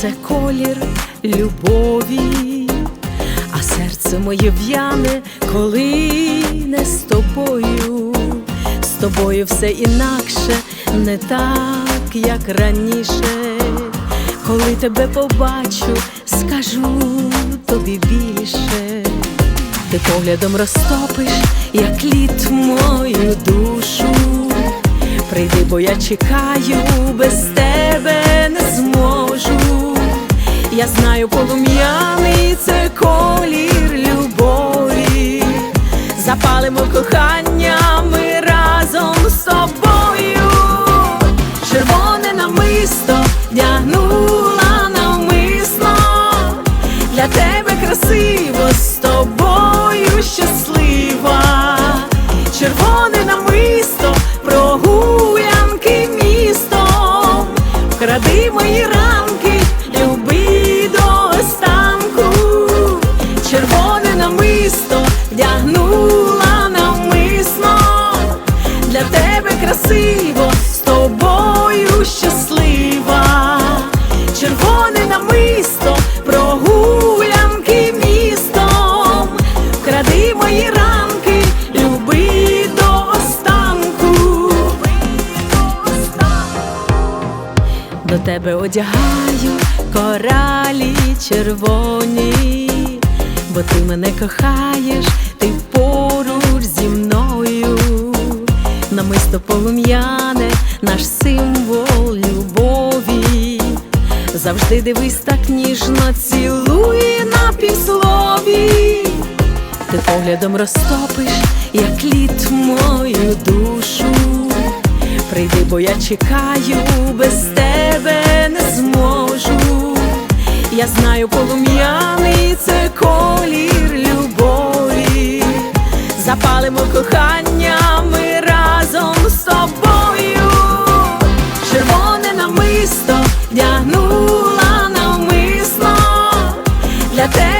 це колір любові, а серце моє в'яне, коли не з тобою, з тобою все інакше, не так, як раніше. Коли тебе побачу, скажу тобі більше. Ти поглядом розтопиш, як лід мою душу. Прийди, бо я чекаю, без тебе не зможу. Я знаю, полум'яний це колір любові. Запалимо кохання ми разом з тобою. Червоне намисто дягнула намисно, Для тебе красиво тебе одягаю коралі червоні, бо ти мене кохаєш, ти поруч зі мною, намисто полум'яне, наш символ любові. Завжди дивись так ніжно, цілує на півслові. Ти поглядом розтопиш, як лід мою душу. Прийди, бо я чекаю, без тебе не зможу. Я знаю, полум'яний це колір любові. Запалимо кохання ми разом з тобою. Червоне намисто вдягнула навмисно. Для тебе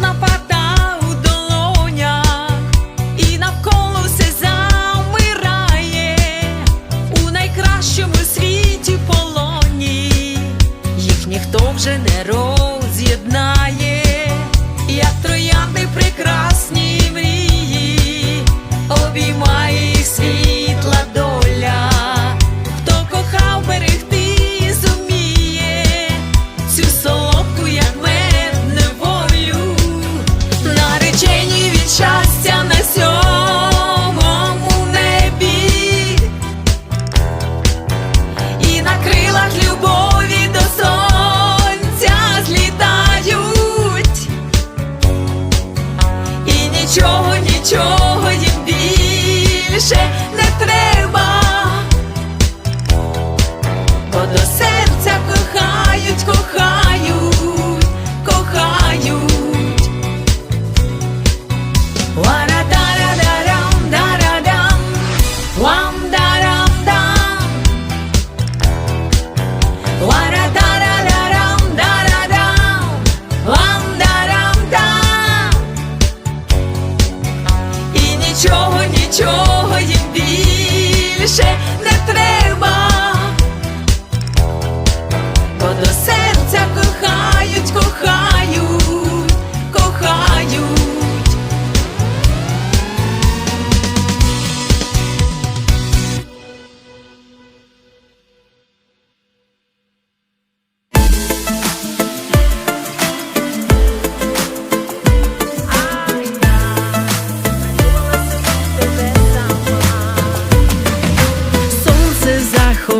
на пар.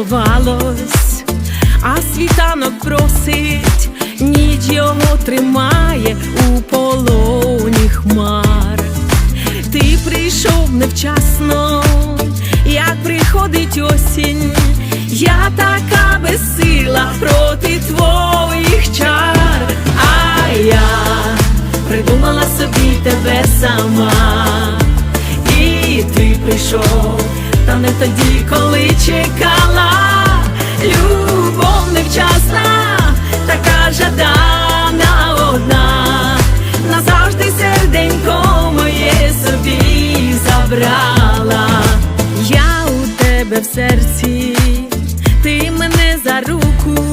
Заховалось, а світанок просить, ніч його тримає у полоні хмар. Ти прийшов невчасно, як приходить осінь, я така безсила проти твоїх чар, а я придумала собі тебе сама, і ти прийшов, та не тоді, коли чекала, любов невчасна, така жадана одна, назавжди серденько моє собі забрала. Я у тебе в серці, ти мене за руку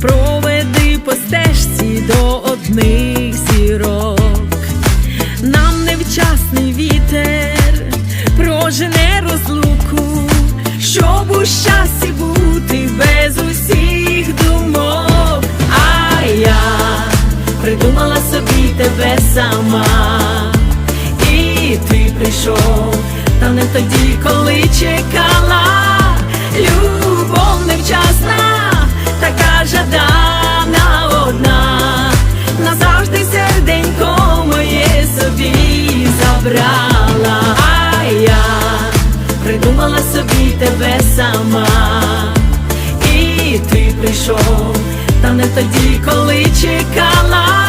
проведи по стежці до одних зірок. Нам невчасний вітер прожене розлуку, щоб у щасті бути без усіх думок. А я придумала собі тебе сама, і ти прийшов, та не тоді, коли чекала, любов невчасна, така жадана тебе сама, і ти прийшов, та не тоді, коли чекала,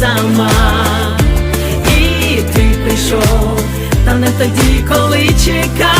сама і ти прийшов, та не тоді, коли чекала.